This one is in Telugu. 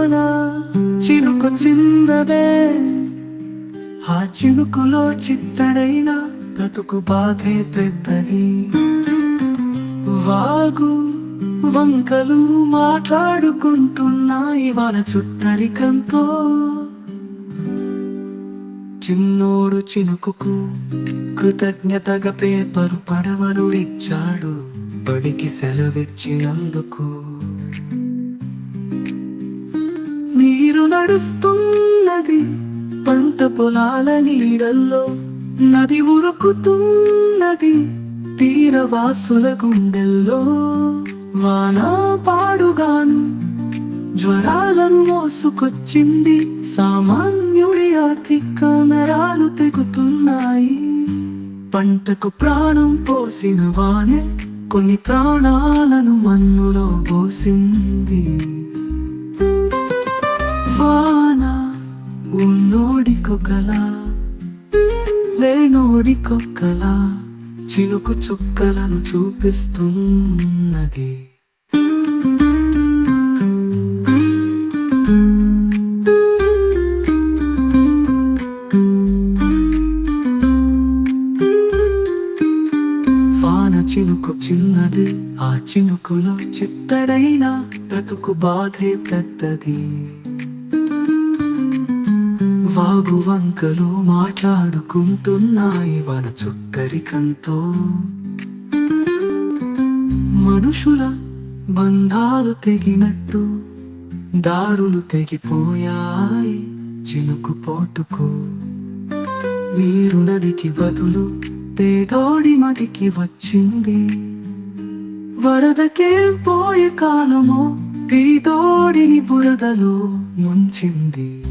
వాన చినుకు చిన్నదే ఆ చినుకులో చిత్తడైన బ్రతుకు బాధే పెద్దది. వాగు వంకలు మాట్లాడుకుంటున్నాయి వాళ్ళ చుట్టరికంతో. చిన్నోడు చినుకుకు కృతజ్ఞతగా పేపరు పడవలు ఇచ్చాడు. బడికి సెలవిచ్చినందుకు. నీరు నడుస్తున్నది పంట పొలాల నీడల్లో. నది ఉరుకుతున్నది తీరవాసుల గుండెల్లో. వాన పాడుగాను జ్వరాలను మోసుకొచ్చింది సామాన్యుడి ఆర్థిక నరాలు తెగుతున్నాయి. పంటకు ప్రాణం పోసిన వానే కొన్ని ప్రాణాలను మన్నులో పోసింది. లేనోడి కొక్కల చిలుకు చుక్కలను చూపిస్తున్నది. వాన చినుకు చిన్నది ఆ చినుకులో చిత్తడైన బ్రతుకు బాధే పెద్దది. వాగు వంకలు మాట్లాడుకుంటున్నాయి వన చుట్టరికంతో మనుషుల బంధాలు తెగినట్టు దారులు తెగిపోయాయి చినుకు పోటుకు. వీరు నదికి బదులు పేదోడి మదికి వచ్చింది. వరదకే పోయే కాలమో తీతోడిని బురదలో ముంచింది.